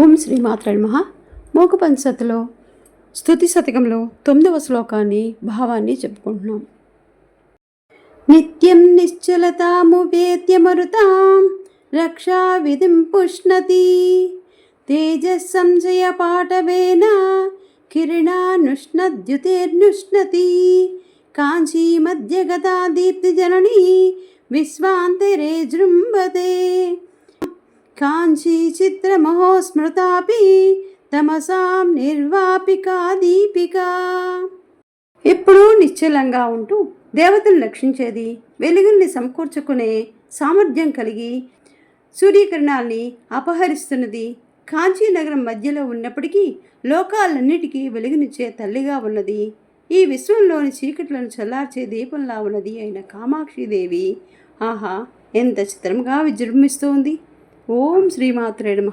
ఓం శ్రీ మాత్ర మహా మోకపంచతిలో స్థుతి శతకంలో తొమ్మిదవ శ్లోకాన్ని భావాన్ని చెప్పుకుంటున్నాం. నిత్యం నిశ్చలతాము వేద్యమరుతాం రక్షా విధిం పుష్ణతి. తేజస్సంశయ పాఠవేన కిరణానుష్ణద్యుతేర్నుష్ణతి. కాంచీ మధ్యగతా దీప్తిజననీ విశ్వాంతరే జృంభతే. కాంచీ చిత్రమహోస్మృతాపి తమసాం నిర్వాపికా దీపికా ఎప్పుడూ నిశ్చలంగా ఉంటూ దేవతను రక్షించేది వెలుగుల్ని సమకూర్చుకునే సామర్థ్యం కలిగి సూర్యకిరణాల్ని అపహరిస్తున్నది. కాంచీనగరం మధ్యలో ఉన్నప్పటికీ లోకాలన్నిటికీ వెలుగునిచ్చే తల్లిగా ఉన్నది. ఈ విశ్వంలోని చీకట్లను చల్లార్చే దీపంలా ఉన్నది అయిన కామాక్షిదేవి. ఆహా ఎంత చిత్రంగా విజృంభిస్తోంది! ఓం శ్రీమాత్రే నమ.